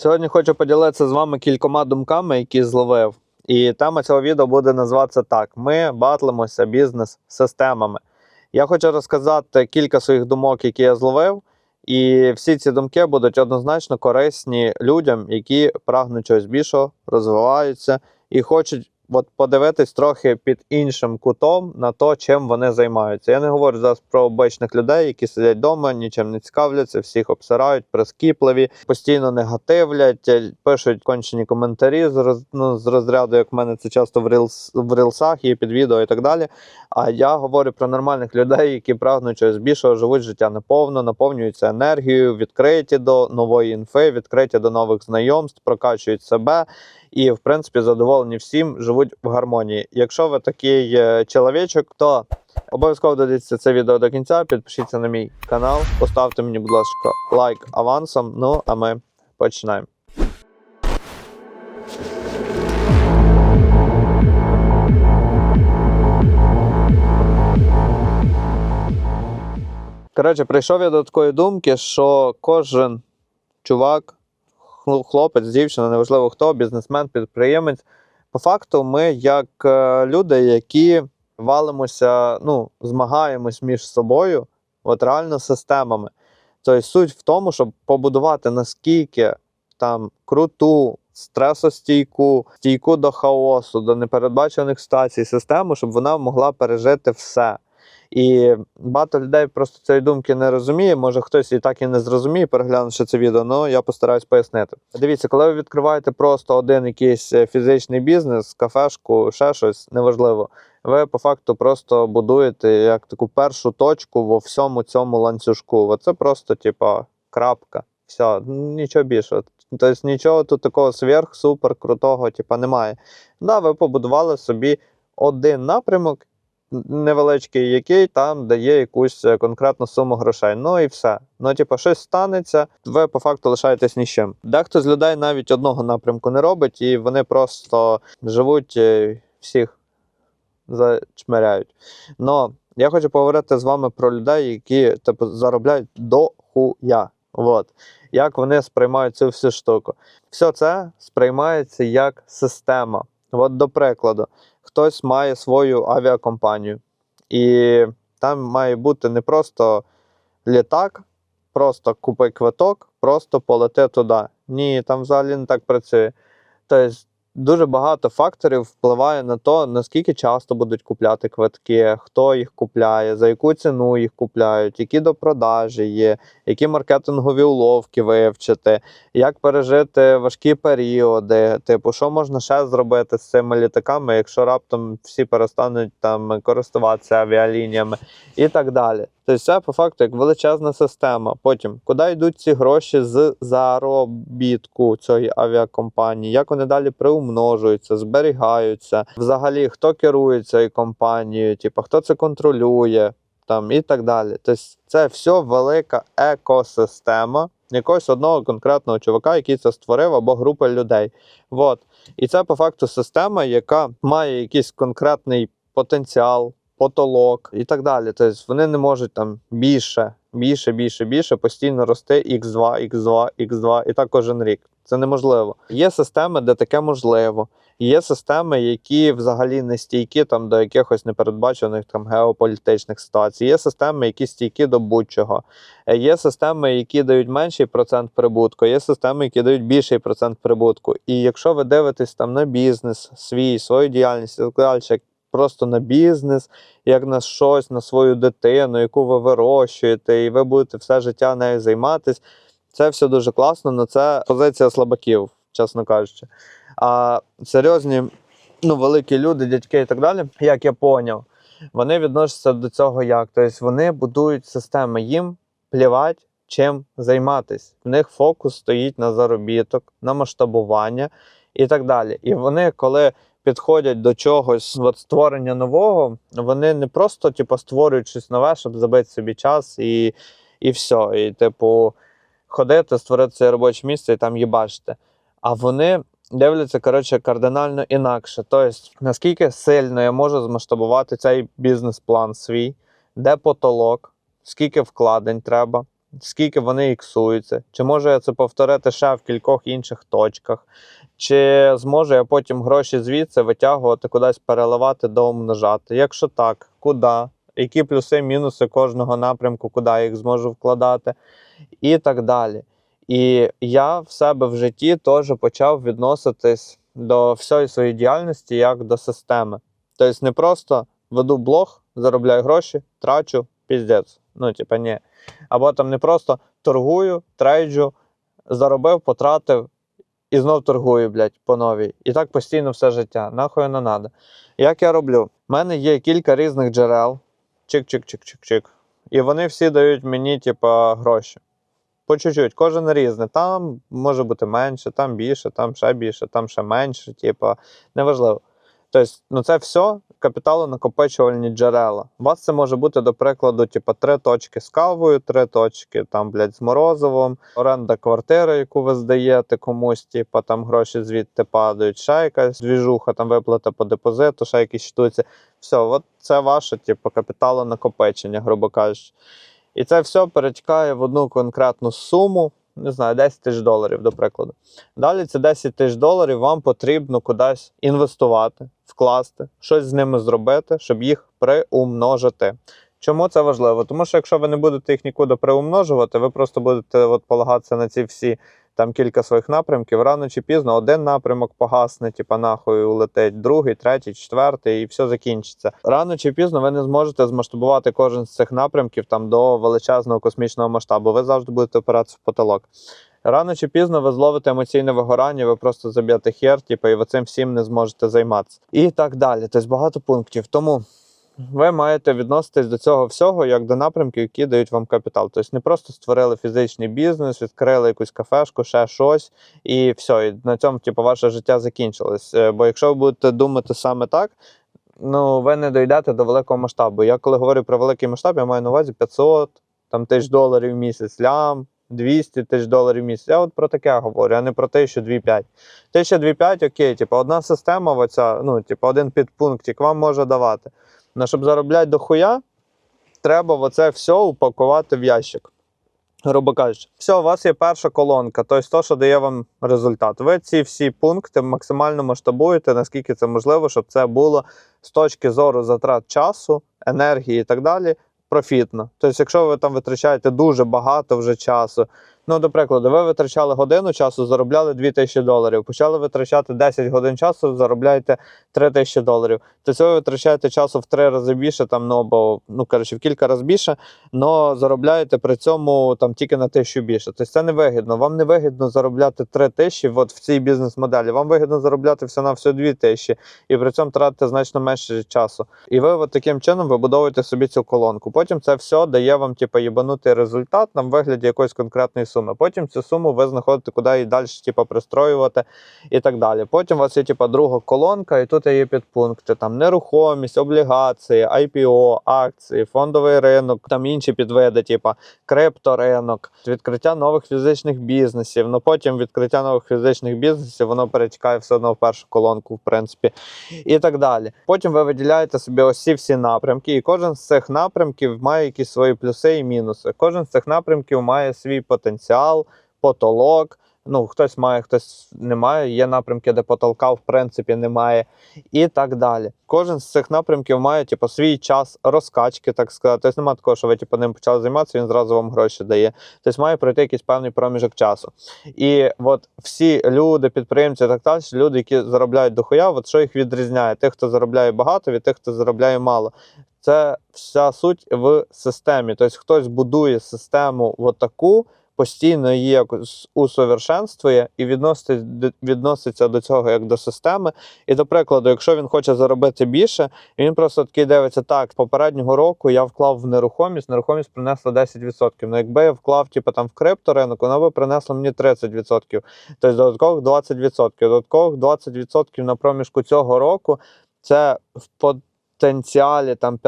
Сьогодні хочу поділитися з вами кількома думками, які зловив. І тема цього відео буде називатися так: Ми батлимося бізнес-системами. Я хочу розказати кілька своїх думок, які я зловив. І всі ці думки будуть однозначно корисні людям, які прагнуть чогось більшого, розвиваються і хочуть от подивитись трохи під іншим кутом на то, чим вони займаються. Я не говорю зараз про обичних людей, які сидять вдома, нічим не цікавляться, всіх обсирають, прискіпливі, постійно негативлять, е, пишуть кончені коментарі з роз, ну, з розряду, як в мене це часто в рілс в рілсах є під відео і так далі. А я говорю про нормальних людей, які прагнуть чогось більшого, живуть життя наповно, наповнюються енергією, відкриті до нової інфи, відкриті до нових знайомств, прокачують себе і, в принципі, задоволені всім, живуть в гармонії. Якщо ви такий е, чоловічок, то обов'язково додивіться це відео до кінця, підпишіться на мій канал, поставте мені, будь ласка, лайк авансом. Ну а ми починаємо. Коротше, прийшов я до такої думки, що кожен чувак, хлопець, дівчина, неважливо хто, бізнесмен, підприємець. По факту, ми як е, люди, які валимося, ну, змагаємось між собою, от реально системами. Тобто суть в тому, щоб побудувати наскільки там круту, стресостійку, стійку до хаосу, до непередбачених ситуацій систему, щоб вона могла пережити все. І багато людей просто цієї думки не розуміє. Може хтось і так і не зрозуміє, переглянувши це відео, але я постараюсь пояснити. Дивіться, коли ви відкриваєте просто один якийсь е, фізичний бізнес, кафешку, ще щось, неважливо. Ви по факту просто будуєте як таку першу точку во всьому цьому ланцюжку. Оце просто, типа, крапка. Все, нічого більше. Тобто нічого тут такого сверх, супер крутого, типа, немає. Да, ви побудували собі один напрямок, невеличкий, який там дає якусь е, конкретну суму грошей. Ну і все. Ну, типу, щось станеться, ви по факту лишаєтесь ні з чим. Дехто з людей навіть одного напрямку не робить, і вони просто живуть е, всіх зачмиряють. Но я хочу поговорити з вами про людей, які типу, заробляють до хуя. От. Як вони сприймають цю всю штуку. Все це сприймається як система. От, до прикладу, хтось має свою авіакомпанію, і там має бути не просто літак, просто купи квиток, просто полети туди. Ні, там взагалі не так працює. Тобто дуже багато факторів впливає на те, наскільки часто будуть купляти квитки, хто їх купляє, за яку ціну їх купляють, які до продажі є, які маркетингові уловки вивчити, як пережити важкі періоди, типу, що можна ще зробити з цими літаками, якщо раптом всі перестануть там користуватися авіалініями і так далі. Тобто це по факту як величезна система. Потім, куди йдуть ці гроші з заробітку цієї авіакомпанії, як вони далі приумножуються, зберігаються, взагалі хто керує цією компанією, типу, хто це контролює, там і так далі. Тобто це все велика екосистема якогось одного конкретного чувака, який це створив, або групи людей. Вот. І це по факту система, яка має якийсь конкретний потенціал, потолок і так далі. Тобто вони не можуть там більше, більше, більше, більше постійно рости X2, X2, X2 і так кожен рік. Це неможливо. Є системи, де таке можливо. Є системи, які взагалі не стійкі там до якихось непередбачених там геополітичних ситуацій. Є системи, які стійкі до будь-чого. Е, Є системи, які дають менший процент прибутку, є системи, які дають більший процент прибутку. І якщо ви дивитесь там на бізнес, свій, свою діяльність і так далі, просто на бізнес, як на щось, на свою дитину, яку ви вирощуєте, і ви будете все життя нею займатися. Це все дуже класно, але це позиція слабаків, чесно кажучи. А серйозні, ну, великі люди, дядьки і так далі, як я поняв, вони відносяться до цього як? Тобто вони будують системи, їм плівать, чим займатися. В них фокус стоїть на заробіток, на масштабування і так далі. І вони, коли підходять до чогось от, створення нового, вони не просто типу, створюють щось нове, щоб забити собі час і, і все. І, типу, ходити, створити це робоче місце і там їбачити. А вони дивляться, коротше, кардинально інакше. Тобто, наскільки сильно я можу змасштабувати цей бізнес-план свій, де потолок, скільки вкладень треба, скільки вони іксуються, чи можу я це повторити ще в кількох інших точках, чи зможу я потім гроші звідси витягувати, кудись переливати, доумножати. Якщо так, куди? Які плюси, мінуси кожного напрямку, куди я їх зможу вкладати, і так далі. І я в себе в житті теж почав відноситись до всієї своєї діяльності як до системи. Тобто не просто веду блог, заробляю гроші, трачу, піздець. Ну, типа, ні. Або там не просто торгую, трейджу, заробив, потратив і знов торгую, блядь, по новій. І так постійно все життя. Нахуй не надо. Як я роблю? У мене є кілька різних джерел. Чик-чик-чик-чик-чик. І вони всі дають мені, типа, гроші. По чуть-чуть, кожен різний. Там може бути менше, там більше, там ще більше, там ще менше, типа, неважливо. Тобто, ну це все капіталонакопичувальні джерела. У вас це може бути, до прикладу, типу, три точки з кавою, три точки там, блядь, з морозивом, оренда квартири, яку ви здаєте комусь, типу, там гроші звідти падають, ще якась двіжуха, там виплата по депозиту, ще якісь штуці. Все, от це ваше, типу, капіталонакопичення, грубо кажучи. І це все перетікає в одну конкретну суму, не знаю, 10 тисяч доларів, до прикладу. Далі ці 10 тисяч доларів вам потрібно кудись інвестувати, вкласти, щось з ними зробити, щоб їх приумножити. Чому це важливо? Тому що якщо ви не будете їх нікуди приумножувати, ви просто будете от полагатися на ці всі там кілька своїх напрямків. Рано чи пізно один напрямок погасне, типа нахуй улетить, другий, третій, четвертий, і все закінчиться. Рано чи пізно ви не зможете змасштабувати кожен з цих напрямків там до величезного космічного масштабу. Ви завжди будете опиратися в потолок. Рано чи пізно ви зловите емоційне вигорання, ви просто заб'єте хер, типу, і ви цим всім не зможете займатися. І так далі. Тобто багато пунктів. Тому ви маєте відноситись до цього всього як до напрямків, які дають вам капітал. Тобто не просто створили фізичний бізнес, відкрили якусь кафешку, ще щось, і все, і на цьому типу, ваше життя закінчилось. Е, Бо якщо ви будете думати саме так, ну ви не дійдете до великого масштабу. Я коли говорю про великий масштаб, я маю на увазі 500 там, тисяч доларів в місяць, лям. 200 тисяч доларів в місяць. Я от про таке говорю, а не про те, що 2,5. Те, що 2,5, окей, типу, одна система, оця, ну, типу, один підпунктик вам може давати. Но щоб заробляти дохуя, треба оце все упакувати в ящик. Грубо кажучи, все, у вас є перша колонка, тобто то, що дає вам результат. Ви ці всі пункти максимально масштабуєте, наскільки це можливо, щоб це було з точки зору затрат часу, енергії і так далі. Профітно. Тобто, якщо ви там витрачаєте дуже багато вже часу, ну, до прикладу, ви витрачали годину часу, заробляли 2000 доларів. Почали витрачати 10 годин часу, заробляєте 3000 доларів. Тобто ви витрачаєте часу в три рази більше, там, ну, або, ну, коротше, в кілька разів більше, але заробляєте при цьому там тільки на тисячу більше. Тобто це не вигідно. Вам не вигідно заробляти 3 тисячі от в цій бізнес-моделі. Вам вигідно заробляти все на все 2 тисячі і при цьому тратити значно менше часу. І ви от таким чином вибудовуєте собі цю колонку. Потім це все дає вам, типу, їбанутий результат на вигляді якоїсь конкретної суми. Потім цю суму ви знаходите, куди її далі, типу, пристроювати і так далі. Потім у вас є типу, друга колонка, і тут є підпункти: там нерухомість, облігації, IPO, акції, фондовий ринок, там інші підвиди, типу крипторинок, відкриття нових фізичних бізнесів. Ну потім відкриття нових фізичних бізнесів, воно перетікає все одно в першу колонку, в принципі, і так далі. Потім ви виділяєте собі ось всі напрямки, і кожен з цих напрямків має якісь свої плюси і мінуси. Кожен з цих напрямків має свій потенціал, потолок. Ну, хтось має, хтось не має. Є напрямки, де потолка в принципі немає, і так далі. Кожен з цих напрямків має типу, свій час розкачки, так сказати. Тобто немає такого, що ви типу, ним почали займатися, він зразу вам гроші дає. Тобто має пройти якийсь певний проміжок часу. І от всі люди, підприємці, так далі, люди, які заробляють дохуя, от що їх відрізняє? Тих, хто заробляє багато, від тих, хто заробляє мало. Це вся суть в системі. Тобто хтось будує систему от таку, постійно її усовершенствує і відносить, відноситься до цього як до системи. І, до прикладу, якщо він хоче заробити більше, він просто такий дивиться: так, попереднього року я вклав в нерухомість, нерухомість принесла 10%. Ну, якби я вклав типу, там, в крипторинок, вона би принесла мені 30%. Тобто додаткових 20%. Додаткових 20% на проміжку цього року це в потенціалі там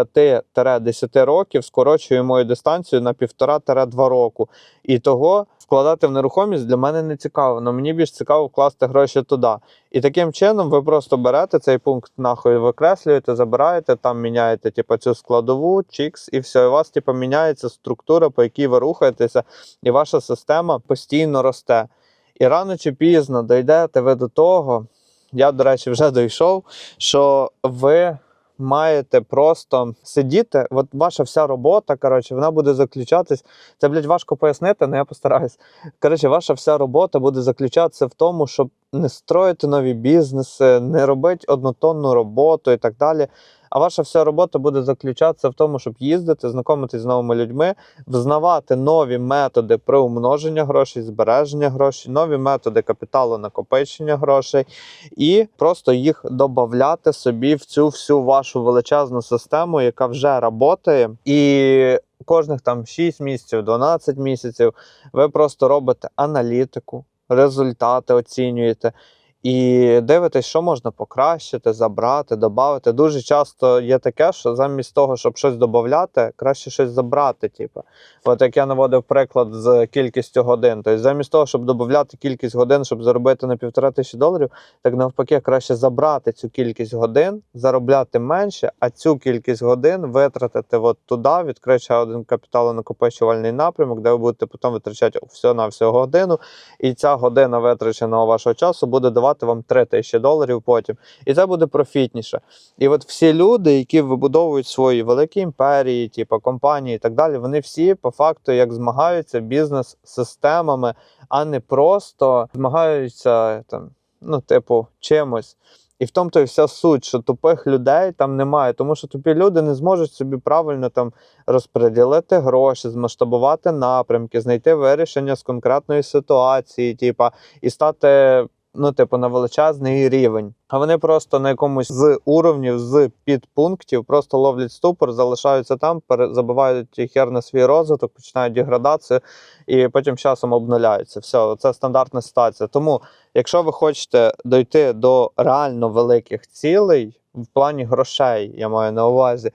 5-10 років скорочую мою дистанцію на 1,5-2 року. І того вкладати в нерухомість для мене не цікаво. але мені більш цікаво вкласти гроші туди. І таким чином ви просто берете цей пункт, нахуй викреслюєте, забираєте, там міняєте типу, цю складову, чікс, і все. І у вас типу, міняється структура, по якій ви рухаєтеся, і ваша система постійно росте. І рано чи пізно дійдете ви до того. Я, до речі, вже дійшов, що ви маєте просто сидіти. От ваша вся робота, коротше, вона буде заключатись. Це, блядь, важко пояснити, але я постараюсь. Коротше, ваша вся робота буде заключатися в тому, щоб не строїти нові бізнеси, не робити однотонну роботу і так далі. А ваша вся робота буде заключатися в тому, щоб їздити, знайомитись з новими людьми, взнавати нові методи приумноження грошей, збереження грошей, нові методи капіталу накопичення грошей, і просто їх додати собі в цю всю вашу величезну систему, яка вже працює. І кожних там 6 місяців, 12 місяців ви просто робите аналітику, результати оцінюєте. І дивитесь, що можна покращити, забрати, додати. Дуже часто є таке, що замість того, щоб щось додати, краще щось забрати. Типу. От як я наводив приклад з кількістю годин. Тобто, замість того, щоб додати кількість годин, щоб заробити на півтора тисячі доларів, так навпаки, краще забрати цю кількість годин, заробляти менше, а цю кількість годин витратити от туди, відкрити ще один капіталонакопичувальний напрямок, де ви будете потім витрачати все на всю годину. І ця година витраченого вашого часу буде давати вам 3 тисячі доларів потім. І це буде профітніше. І от всі люди, які вибудовують свої великі імперії, типу компанії і так далі, вони всі по факту як змагаються бізнес-системами, а не просто змагаються там, ну, типу, чимось. І в тому то і вся суть, що тупих людей там немає, тому що тупі люди не зможуть собі правильно там розподілити гроші, змасштабувати напрямки, знайти вирішення з конкретної ситуації, типа, і стати ну, типу, на величезний рівень. А вони просто на якомусь з уровнів, з підпунктів просто ловлять ступор, залишаються там, забивають хер на свій розвиток, починають деградацію і потім часом обнуляються. Все, це стандартна ситуація. Тому, якщо ви хочете дойти до реально великих цілей в плані грошей, я маю на увазі.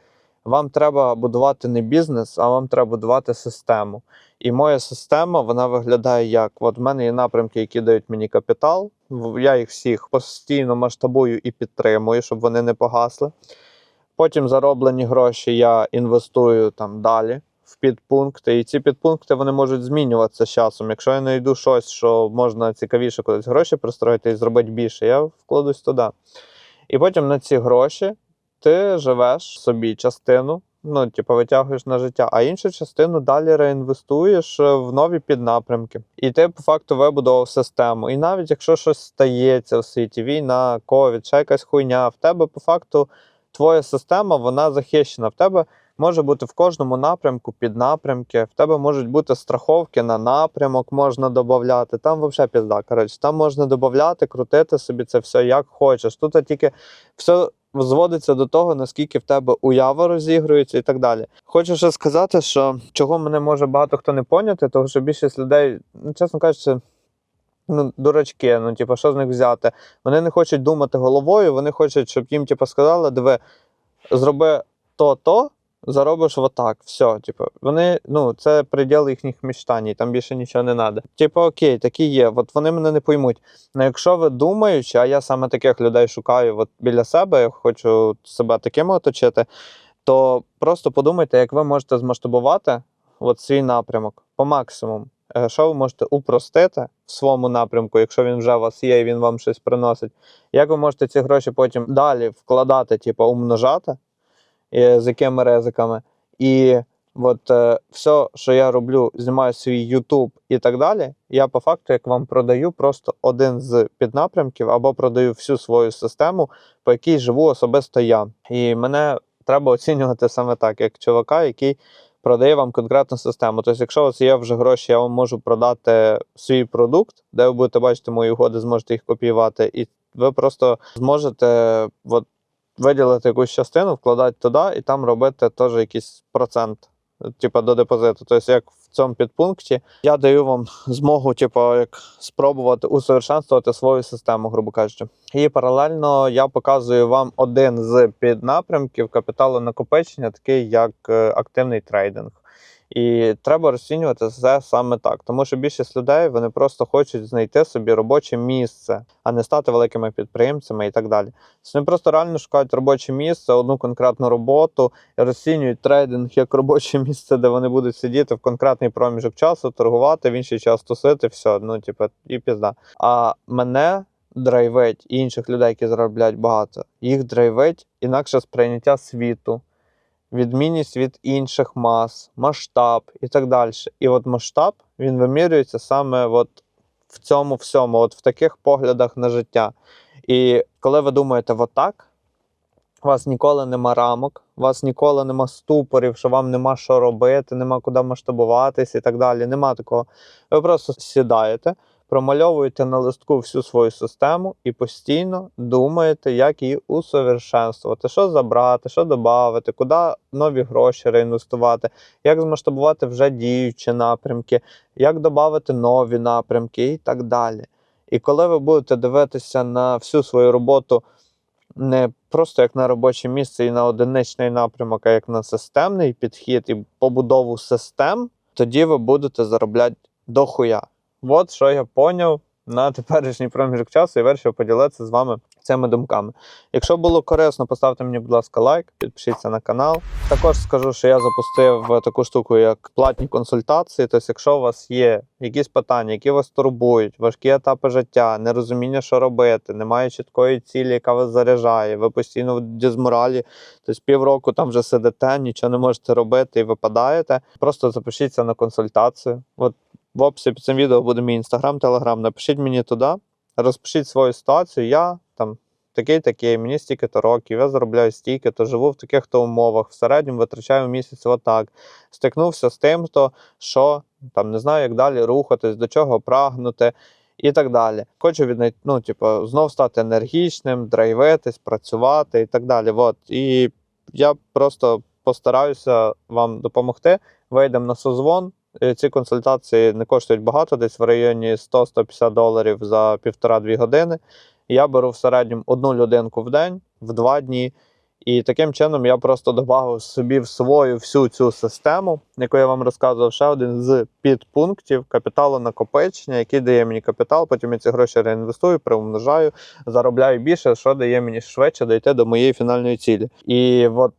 Вам треба будувати не бізнес, а вам треба будувати систему. І моя система вона виглядає як: от в мене є напрямки, які дають мені капітал. Я їх всіх постійно масштабую і підтримую, щоб вони не погасли. Потім зароблені гроші я інвестую там далі в підпункти. І ці підпункти вони можуть змінюватися з часом. Якщо я знайду щось, що можна цікавіше кудись гроші пристроїти і зробити більше, я вкладусь туди. І потім на ці гроші ти живеш собі частину, ну, типу, витягуєш на життя, а іншу частину далі реінвестуєш е, в нові піднапрямки. І ти по факту вибудував систему. І навіть якщо щось стається в світі, війна, ковід, ще якась хуйня, в тебе по факту твоя система вона захищена. В тебе може бути в кожному напрямку піднапрямки, в тебе можуть бути страховки на напрямок, можна додати. Там взагалі пізда. Коротше, там можна додати, крутити собі це все як хочеш. Тут тільки все зводиться до того, наскільки в тебе уява розігрується і так далі. Хочу ще сказати, що чого мене може багато хто не поняти, тому що більшість людей, ну, чесно кажучи, ну, дурачки, ну, типу, що з них взяти? Вони не хочуть думати головою, вони хочуть, щоб їм типу, сказали, диви, зроби то-то, заробиш отак. Все, типу, вони, ну, це приділ їхніх мечтань, там більше нічого не треба. Типу, окей, такі є, от вони мене не поймуть. Ну, якщо ви думаючи, а я саме таких людей шукаю от біля себе, я хочу себе такими оточити, то просто подумайте, як ви можете змасштабувати от свій напрямок по максимуму. Е, Що ви можете упростити в своєму напрямку, якщо він вже у вас є і він вам щось приносить? Як ви можете ці гроші потім далі вкладати, типу, умножати, з якими ризиками? І от е, все, що я роблю, знімаю свій YouTube і так далі, я по факту як вам продаю просто один з піднапрямків або продаю всю свою систему, по якій живу особисто я. І мене треба оцінювати саме так, як чувака, який продає вам конкретну систему. Тобто, якщо у вас є вже гроші, я вам можу продати свій продукт, де ви будете бачити мої угоди, зможете їх копіювати, і ви просто зможете от, виділити якусь частину, вкладати туди і там робити теж якийсь процент типа, до депозиту. Тобто, як в цьому підпункті, я даю вам змогу, типу, як спробувати усовершенствувати свою систему, грубо кажучи. І паралельно я показую вам один з піднапрямків капіталонакопичення, такий як е, активний трейдинг. І треба розцінювати це саме так, тому що більшість людей вони просто хочуть знайти собі робоче місце, а не стати великими підприємцями і так далі. Тобто Вони просто реально шукають робоче місце, одну конкретну роботу, і розцінюють трейдинг як робоче місце, де вони будуть сидіти в конкретний проміжок часу, торгувати, в інший час тусити, все, ну типу, і пізда. А мене драйвить і інших людей, які заробляють багато, їх драйвить інакше сприйняття світу відмінність від інших мас, масштаб і так далі. І от масштаб він вимірюється саме от в цьому всьому, от в таких поглядах на життя. І коли ви думаєте отак, у вас ніколи нема рамок, у вас ніколи нема ступорів, що вам нема що робити, нема куди масштабуватись і так далі. Нема такого. Ви просто сідаєте, промальовуєте на листку всю свою систему і постійно думаєте, як її усовершенствувати, що забрати, що додати, куди нові гроші реінвестувати, як змасштабувати вже діючі напрямки, як додати нові напрямки і так далі. І коли ви будете дивитися на всю свою роботу не просто як на робоче місце і на одиничний напрямок, а як на системний підхід і побудову систем, тоді ви будете заробляти дохуя. От що я поняв на теперішній проміжок часу і вирішив поділитися з вами цими думками. Якщо було корисно, поставте мені, будь ласка, лайк, підпишіться на канал. Також скажу, що я запустив таку штуку, як платні консультації. Тобто, якщо у вас є якісь питання, які вас турбують, важкі етапи життя, нерозуміння, що робити, немає чіткої цілі, яка вас заряджає, ви постійно в дізморалі, тобто півроку там вже сидите, нічого не можете робити і випадаєте. Просто запишіться на консультацію. От в описі під цим відео буде мій інстаграм, телеграм. Напишіть мені туди, розпишіть свою ситуацію. Я там такий такий, мені стільки-то років, я заробляю стільки, то живу в таких-то умовах, в середньому витрачаю місяць отак. Стикнувся з тим, то що там не знаю, як далі рухатись, до чого прагнути. І так далі. Хочу віднайти, ну, типу, знов стати енергічним, драйвитись, працювати і так далі. От. І я просто постараюся вам допомогти. Вийдемо на созвон. Е, Ці консультації не коштують багато, десь в районі 100-150 доларів за півтора-дві години. Я беру в середньому одну людинку в день, в два дні. І таким чином я просто додав собі в свою всю цю систему, яку я вам розказував, ще один з підпунктів капіталу накопичення, який дає мені капітал. Потім я ці гроші реінвестую, приумножаю, заробляю більше, що дає мені швидше дійти до моєї фінальної цілі. І от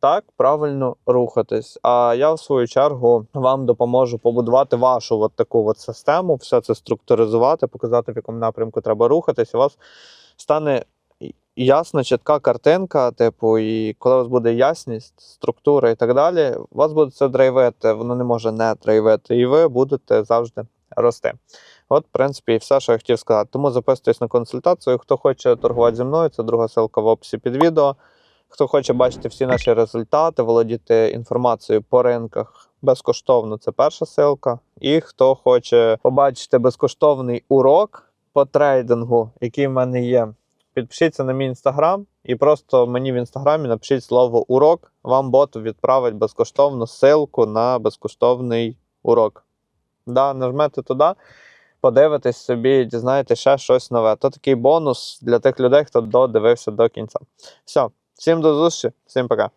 так правильно рухатись. А я, в свою чергу, вам допоможу побудувати вашу от таку от систему, все це структуризувати, показати, в якому напрямку треба рухатись. У вас стане ясна, чітка картинка, типу, і коли у вас буде ясність, структура і так далі, у вас буде це драйвити, воно не може не драйвити, і ви будете завжди рости. От, в принципі, і все, що я хотів сказати. Тому записуйтесь на консультацію. Хто хоче торгувати зі мною, це друга ссылка в описі під відео. Хто хоче бачити всі наші результати, володіти інформацією по ринках безкоштовно, це перша ссылка. І хто хоче побачити безкоштовний урок по трейдингу, який в мене є, підпишіться на мій інстаграм і просто мені в інстаграмі напишіть слово урок. Вам бот відправить безкоштовну ссылку на безкоштовний урок. Да, нажмете туди, подивитесь собі, дізнаєтесь ще щось нове. То такий бонус для тих людей, хто додивився до кінця. Все, всім до зустрічі, всім пока.